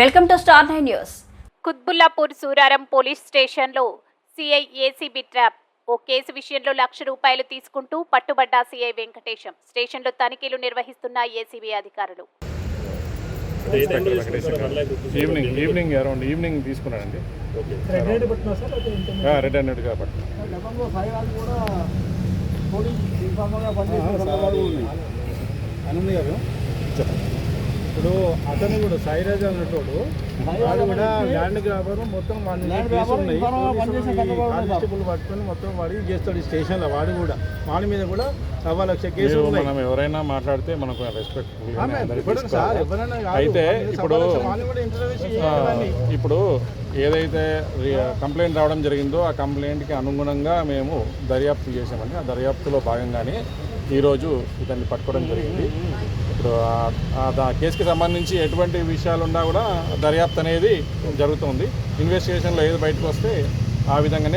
Welcome to star nine news. Qutbullapur Suraram police స్టేషన్లో CI ACB trap. ఓ case విషయంలో లక్ష రూపాయలు తీసుకుంటూ పట్టుబడ్డ సిఐ వెంకటేశం. స్టేషన్లో తనిఖీలు నిర్వహిస్తున్న ఏసీబీ అధికారులు. ఈవినింగ్ ఈవినింగ్ అరౌండ్ ఈవినింగ్ తీసుకున్నానండి రెడ్ హ్యాండ్ పట్టినా సార్ అయితే ఇంత రెడ్ హండ్రెడ్గా పట్టు గతంలో సాయి గారు. కూడా ఇప్పుడు అతను కూడా సైరాజ్ అన్నట్టు వాడు కూడా ల్యాండ్ గ్రాబర్ మొత్తం. కానిస్టేబుల్ పట్టుకొని మొత్తం వాడి చేస్తాడు ఈ స్టేషన్లో వాడు కూడా. వాడి మీద కూడా సవా లక్ష కేసులు మనం ఎవరైనా మాట్లాడితే మనకు రెస్పెక్ట్. అయితే ఇప్పుడు ఇప్పుడు ఏదైతే కంప్లైంట్ రావడం జరిగిందో ఆ కంప్లైంట్కి అనుగుణంగా మేము దర్యాప్తు చేసామండి ఆ దర్యాప్తులో భాగంగానే ఈరోజు ఇతన్ని పట్టుకోవడం జరిగింది. ఇప్పుడు ఆ- కేసుకి సంబంధించి ఎటువంటి విషయాలు ఉన్నా కూడా దర్యాప్తు అనేది జరుగుతుంది. ఇన్వెస్టిగేషన్లో ఏది బయటకు వస్తే ఆ విధంగానే